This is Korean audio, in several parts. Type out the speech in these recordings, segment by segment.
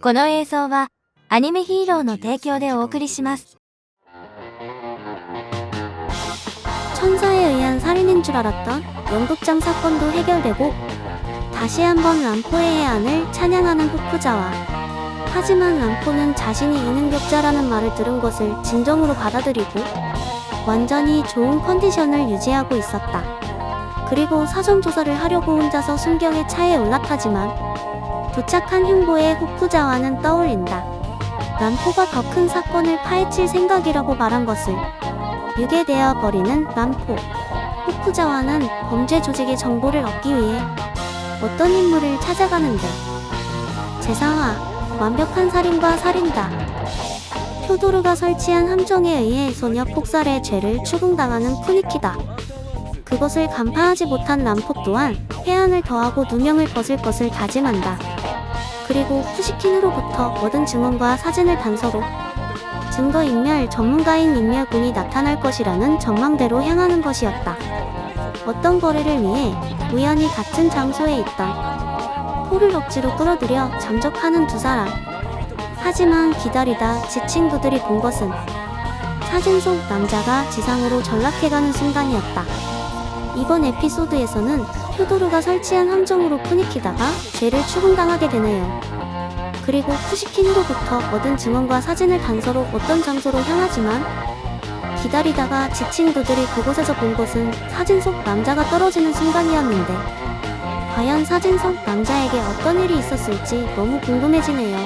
この映像はアニメヒーローの提供でお送りします。 천사에 의한 살인인 줄 알았던 연극장 사건도 해결되고 다시 한번 람포의 해안을 찬양하는 후쿠자와 하지만 람포는 자신이 이능력자라는 말을 들은 것을 진정으로 받아들이고 완전히 좋은 컨디션을 유지하고 있었다. 그리고 사전 조사를 하려고 혼자서 순경의 차에 올라타지만 도착한 흉보의 후쿠자와는 떠올린다. 람포가 더 큰 사건을 파헤칠 생각이라고 말한 것을 유괴되어 버리는 람포. 후쿠자와는 범죄 조직의 정보를 얻기 위해 어떤 인물을 찾아가는데 제사화, 완벽한 살인과 살인다. 표도르가 설치한 함정에 의해 소녀 폭살의 죄를 추궁당하는 푸니키다. 그것을 간파하지 못한 람포 또한 해안을 더하고 누명을 벗을 것을 다짐한다. 그리고 푸시킨으로부터 얻은 증언과 사진을 단서로 증거인멸 전문가인 인멸군이 나타날 것이라는 전망대로 향하는 것이었다. 어떤 거래를 위해 우연히 같은 장소에 있던 포를 억지로 끌어들여 잠적하는 두 사람. 하지만 기다리다 지친 그들이 본 것은 사진 속 남자가 지상으로 전락해가는 순간이었다. 이번 에피소드에서는 표도르가 설치한 함정으로 푸니키다가 죄를 추궁당하게 되네요. 그리고 푸시킨으로부터 얻은 증언과 사진을 단서로 어떤 장소로 향하지만 기다리다가 지친 그들이 그곳에서 본 것은 사진 속 남자가 떨어지는 순간이었는데 과연 사진 속 남자에게 어떤 일이 있었을지 너무 궁금해지네요.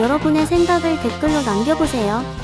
여러분의 생각을 댓글로 남겨보세요.